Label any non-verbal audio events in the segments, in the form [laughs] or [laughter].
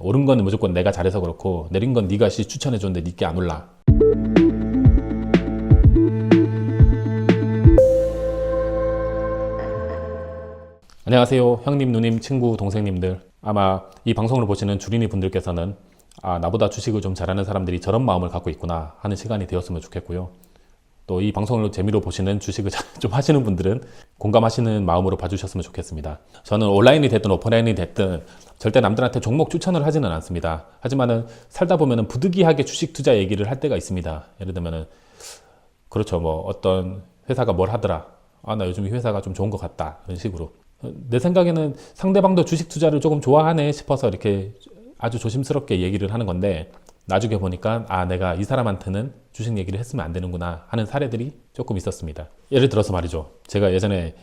오른 건 무조건 내가 잘해서 그렇고 내린 건 네가 씨 추천해 줬는데 니께 안 올라. 안녕하세요. 형님, 누님, 친구, 동생님들. 아마 이 방송을 보시는 주린이 분들께서는 아, 나보다 주식을 좀 잘하는 사람들이 저런 마음을 갖고 있구나 하는 시간이 되었으면 좋겠고요. 또 이 방송을 재미로 보시는 주식을 [laughs] 좀 하시는 분들은 공감하시는 마음으로 봐주셨으면 좋겠습니다. 저는 온라인이 됐든 오프라인이 됐든 절대 남들한테 종목 추천을 하지는 않습니다. 하지만은 살다 보면은 부득이하게 주식 투자 얘기를 할 때가 있습니다. 예를 들면은 그렇죠. 뭐 어떤 회사가 뭘 하더라. 아, 나 요즘 이 회사가 좀 좋은 것 같다. 이런 식으로. 내 생각에는 상대방도 주식 투자를 조금 좋아하네 싶어서 이렇게 아주 조심스럽게 얘기를 하는 건데 나중에 보니까 아, 내가 이 사람한테는 주식 얘기를 했으면 안 되는구나 하는 사례들이 조금 있었습니다. 예를 들어서 말이죠. 제가 예전에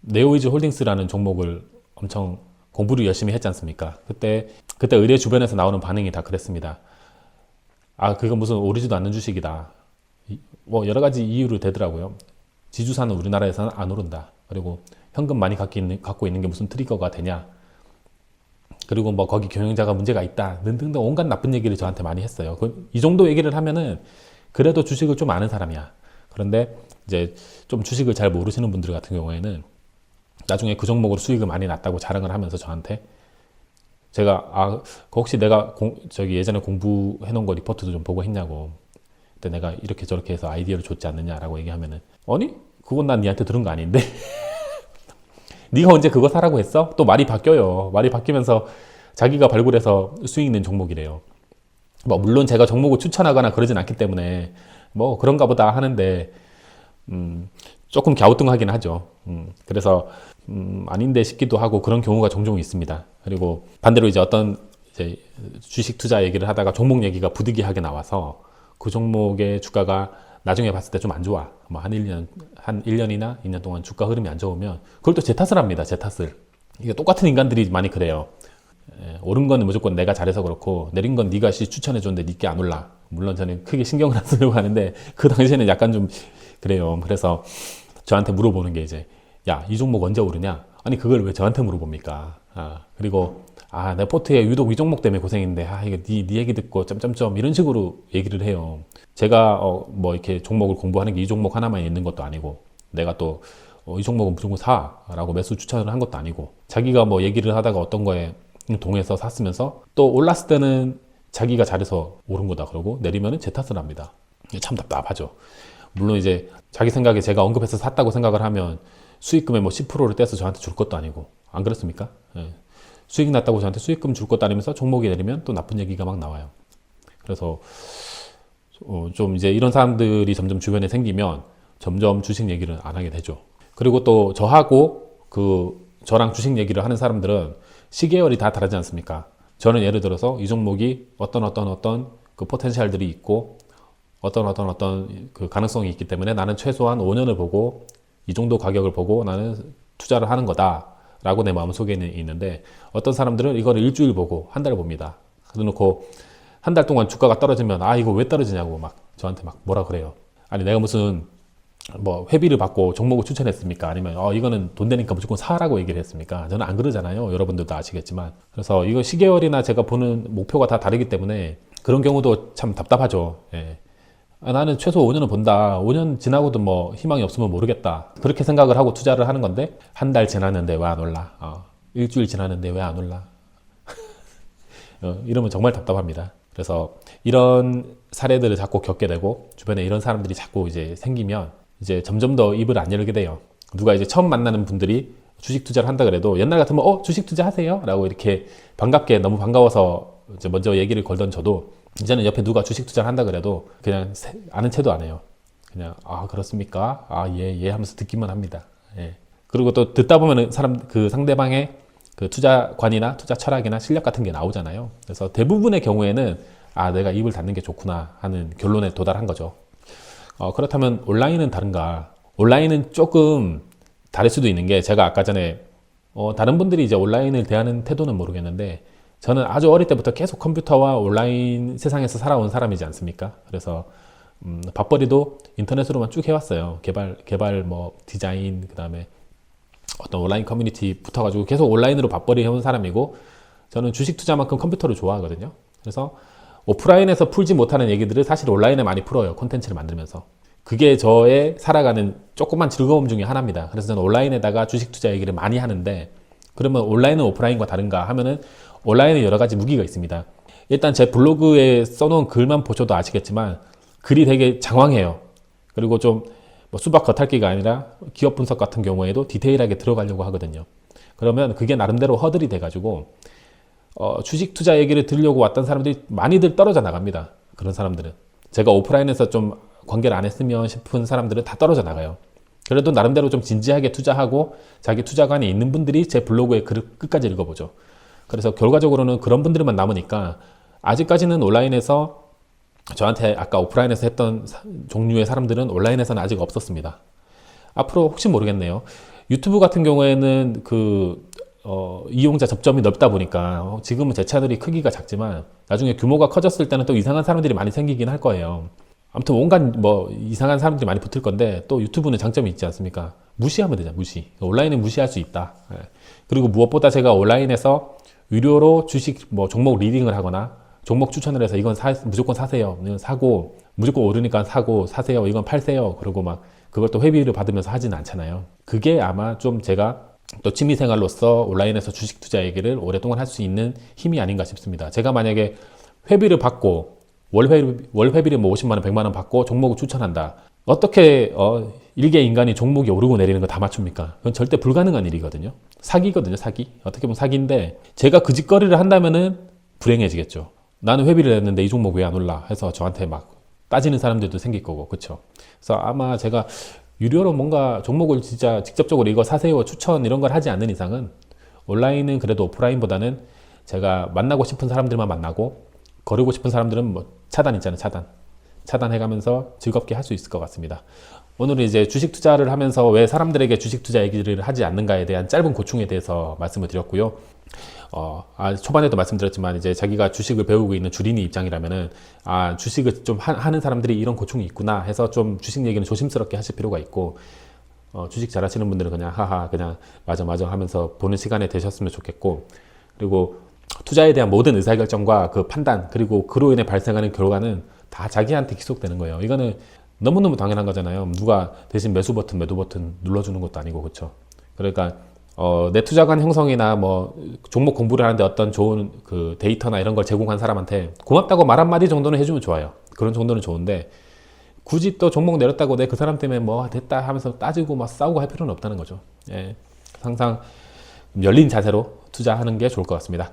네오이즈 홀딩스라는 종목을 엄청 공부를 열심히 했지 않습니까? 그때, 그때 의뢰 주변에서 나오는 반응이 다 그랬습니다. 아, 그거 무슨 오르지도 않는 주식이다. 이- 뭐 여러 가지 이유를 대더라고요. 지주사는 우리나라에서는 안 오른다. 그리고 현금 많이 갖고 있는, 갖고 있는 게 무슨 트리거가 되냐. 그리고 뭐 거기 경영자가 문제가 있다. 등등등 온갖 나쁜 얘기를 저한테 많이 했어요. 그- 이 정도 얘기를 하면은 그래도 주식을 좀 아는 사람이야. 그런데 이제 좀 주식을 잘 모르시는 분들 같은 경우에는 나중에 그 종목으로 수익을 많이 났다고 자랑을 하면서 저한테 제가 아그 혹시 내가 공, 저기 예전에 공부해 놓은 거 리포트도 좀 보고 했냐고 그때 내가 이렇게 저렇게 해서 아이디어를 줬지 않느냐라고 얘기하면은 아니 그건 난 니한테 들은 거 아닌데 [laughs] 네가 언제 그거 사라고 했어? 또 말이 바뀌어요 말이 바뀌면서 자기가 발굴해서 수익 낸 종목이래요 뭐 물론 제가 종목을 추천하거나 그러진 않기 때문에 뭐 그런가 보다 하는데 음, 조금 갸우뚱하긴 하죠. 음, 그래서 음, 아닌데 싶기도 하고 그런 경우가 종종 있습니다. 그리고 반대로 이제 어떤 이제 주식 투자 얘기를 하다가 종목 얘기가 부득이하게 나와서 그 종목의 주가가 나중에 봤을 때 좀 안 좋아. 뭐 한 1년, 한 1년이나 2년 동안 주가 흐름이 안 좋으면 그걸 또 제 탓을 합니다. 제 탓을. 이게 똑같은 인간들이 많이 그래요. 예, 오른 건 무조건 내가 잘해서 그렇고 내린 건 네가 씨 추천해 줬는데 니께 안 올라. 물론 저는 크게 신경을 안 쓰려고 하는데 그 당시에는 약간 좀 그래요. 그래서 저한테 물어보는 게 이제 야 이 종목 언제 오르냐? 아니 그걸 왜 저한테 물어봅니까? 아 그리고 아 내 포트에 유독 이 종목 때문에 고생인데 아 이거 네, 네 얘기 듣고 점점점 이런 식으로 얘기를 해요. 제가 어, 뭐 이렇게 종목을 공부하는 게 이 종목 하나만 있는 것도 아니고 내가 또 어, 이 종목은 무조건 사 라고 매수 추천을 한 것도 아니고 자기가 뭐 얘기를 하다가 어떤 거에 동해서 샀으면서 또 올랐을 때는 자기가 잘해서 오른 거다 그러고 내리면은 제 탓을 합니다. 참 답답하죠. 물론 이제 자기 생각에 제가 언급해서 샀다고 생각을 하면 수익금의 뭐 10%를 떼서 저한테 줄 것도 아니고 안 그렇습니까? 예. 수익 났다고 저한테 수익금 줄 것도 아니면서 종목이 내리면 또 나쁜 얘기가 막 나와요. 그래서 어, 좀 이제 이런 사람들이 점점 주변에 생기면 점점 주식 얘기를 안 하게 되죠. 그리고 또 저하고 그 저랑 주식 얘기를 하는 사람들은 시계열이 다 다르지 않습니까? 저는 예를 들어서 이 종목이 어떤 어떤 어떤 그 포텐셜들이 있고 어떤 어떤 어떤 그 가능성이 있기 때문에 나는 최소한 5년을 보고 이 정도 가격을 보고 나는 투자를 하는 거다 라고 내 마음속에는 있는데 어떤 사람들은 이거를 일주일 보고 한 달 봅니다. 그래놓고 한 달 동안 주가가 떨어지면 아 이거 왜 떨어지냐고 막 저한테 막 뭐라 그래요. 아니 내가 무슨 뭐 회비를 받고 종목을 추천했습니까? 아니면 어 이거는 돈 되니까 무조건 사라고 얘기를 했습니까? 저는 안 그러잖아요. 여러분들도 아시겠지만 그래서 이거 시계열이나 제가 보는 목표가 다 다르기 때문에 그런 경우도 참 답답하죠. 예. 아, 나는 최소 5년은 본다. 5년 지나고도 뭐 희망이 없으면 모르겠다. 그렇게 생각을 하고 투자를 하는 건데 한 달 지났는데 왜 안 올라? 어, 일주일 지났는데 왜 안 올라? [laughs] 어, 이러면 정말 답답합니다. 그래서 이런 사례들을 자꾸 겪게 되고 주변에 이런 사람들이 자꾸 이제 생기면 이제 점점 더 입을 안 열게 돼요. 누가 이제 처음 만나는 분들이 주식 투자를 한다 그래도 옛날 같으면 어 주식 투자 하세요? 라고 이렇게 반갑게 너무 반가워서 이제 먼저 얘기를 걸던 저도 이제는 옆에 누가 주식 투자를 한다 그래도 그냥 세- 아는 체도 안 해요. 그냥 아 그렇습니까? 아예예 예 하면서 듣기만 합니다. 예. 그리고 또 듣다 보면은 사람 그 상대방의 그 투자관이나 투자 철학이나 실력 같은 게 나오잖아요. 그래서 대부분의 경우에는 아 내가 입을 닫는 게 좋구나 하는 결론에 도달한 거죠. 어, 그렇다면 온라인은 다른가? 온라인은 조금 다를 수도 있는 게 제가 아까 전에 어, 다른 분들이 이제 온라인을 대하는 태도는 모르겠는데 저는 아주 어릴 때부터 계속 컴퓨터와 온라인 세상에서 살아온 사람이지 않습니까? 그래서 음, 밥벌이도 인터넷으로만 쭉 해왔어요. 개발, 개발 뭐 디자인 그 다음에 어떤 온라인 커뮤니티 붙어가지고 계속 온라인으로 밥벌이 해온 사람이고 저는 주식 투자만큼 컴퓨터를 좋아하거든요. 그래서 오프라인에서 풀지 못하는 얘기들을 사실 온라인에 많이 풀어요. 콘텐츠를 만들면서. 그게 저의 살아가는 조그만 즐거움 중에 하나입니다. 그래서 저는 온라인에다가 주식 투자 얘기를 많이 하는데 그러면 온라인은 오프라인과 다른가 하면은 온라인에 여러 가지 무기가 있습니다. 일단 제 블로그에 써놓은 글만 보셔도 아시겠지만 글이 되게 장황해요. 그리고 좀 뭐 수박 겉핥기가 아니라 기업 분석 같은 경우에도 디테일하게 들어가려고 하거든요. 그러면 그게 나름대로 허들이 돼가지고 어, 주식 투자 얘기를 들으려고 왔던 사람들이 많이들 떨어져 나갑니다. 그런 사람들은 제가 오프라인에서 좀 관계를 안 했으면 싶은 사람들은 다 떨어져 나가요. 그래도 나름대로 좀 진지하게 투자하고 자기 투자관이 있는 분들이 제 블로그의 글을 끝까지 읽어보죠. 그래서 결과적으로는 그런 분들만 남으니까 아직까지는 온라인에서 저한테 아까 오프라인에서 했던 사- 종류의 사람들은 온라인에서는 아직 없었습니다. 앞으로 혹시 모르겠네요. 유튜브 같은 경우에는 그 어, 이용자 접점이 넓다 보니까 어, 지금은 제 채널이 크기가 작지만 나중에 규모가 커졌을 때는 또 이상한 사람들이 많이 생기긴 할 거예요. 아무튼 온갖 뭐 이상한 사람들이 많이 붙을 건데 또 유튜브는 장점이 있지 않습니까? 무시하면 되잖아, 무시. 온라인은 무시할 수 있다. 예. 그리고 무엇보다 제가 온라인에서 유료로 주식 뭐 종목 리딩을 하거나 종목 추천을 해서 이건 사, 무조건 사세요. 사고 무조건 오르니까 사고 사세요. 이건 팔세요. 그리고 막 그걸 또 회비를 받으면서 하지는 않잖아요. 그게 아마 좀 제가 또 취미생활로서 온라인에서 주식 투자 얘기를 오랫동안 할 수 있는 힘이 아닌가 싶습니다. 제가 만약에 회비를 받고 월회, 월회비를 뭐 50만 원, 100만 원 받고 종목을 추천한다. 어떻게 어, 일개 인간이 종목이 오르고 내리는 거 다 맞춥니까? 그건 절대 불가능한 일이거든요. 사기거든요, 사기. 어떻게 보면 사기인데 제가 그 짓거리를 한다면은 불행해지겠죠. 나는 회비를 냈는데 이 종목 왜 안 올라? 해서 저한테 막 따지는 사람들도 생길 거고, 그렇죠? 그래서 아마 제가 유료로 뭔가 종목을 진짜 직접적으로 이거 사세요 추천 이런 걸 하지 않는 이상은 온라인은 그래도 오프라인보다는 제가 만나고 싶은 사람들만 만나고 거르고 싶은 사람들은 뭐 차단 있잖아요 차단 차단해가면서 즐겁게 할 수 있을 것 같습니다. 오늘은 이제 주식 투자를 하면서 왜 사람들에게 주식 투자 얘기를 하지 않는가에 대한 짧은 고충에 대해서 말씀을 드렸고요. 어, 아, 초반에도 말씀드렸지만 이제 자기가 주식을 배우고 있는 주린이 입장이라면은 아, 주식을 좀 하, 는 사람들이 이런 고충이 있구나 해서 좀 주식 얘기는 조심스럽게 하실 필요가 있고 어, 주식 잘하시는 분들은 그냥 하하 그냥 맞아 맞아 하면서 보는 시간에 되셨으면 좋겠고 그리고 투자에 대한 모든 의사결정과 그 판단 그리고 그로 인해 발생하는 결과는 다 자기한테 기속되는 거예요. 이거는 너무너무 당연한 거잖아요. 누가 대신 매수 버튼, 매도 버튼 눌러주는 것도 아니고 그렇죠. 그러니까 어, 내 투자관 형성이나 뭐 종목 공부를 하는데 어떤 좋은 그 데이터나 이런 걸 제공한 사람한테 고맙다고 말 한마디 정도는 해주면 좋아요. 그런 정도는 좋은데 굳이 또 종목 내렸다고 내 그 사람 때문에 뭐 됐다 하면서 따지고 막 싸우고 할 필요는 없다는 거죠. 예. 항상 열린 자세로 투자하는 게 좋을 것 같습니다.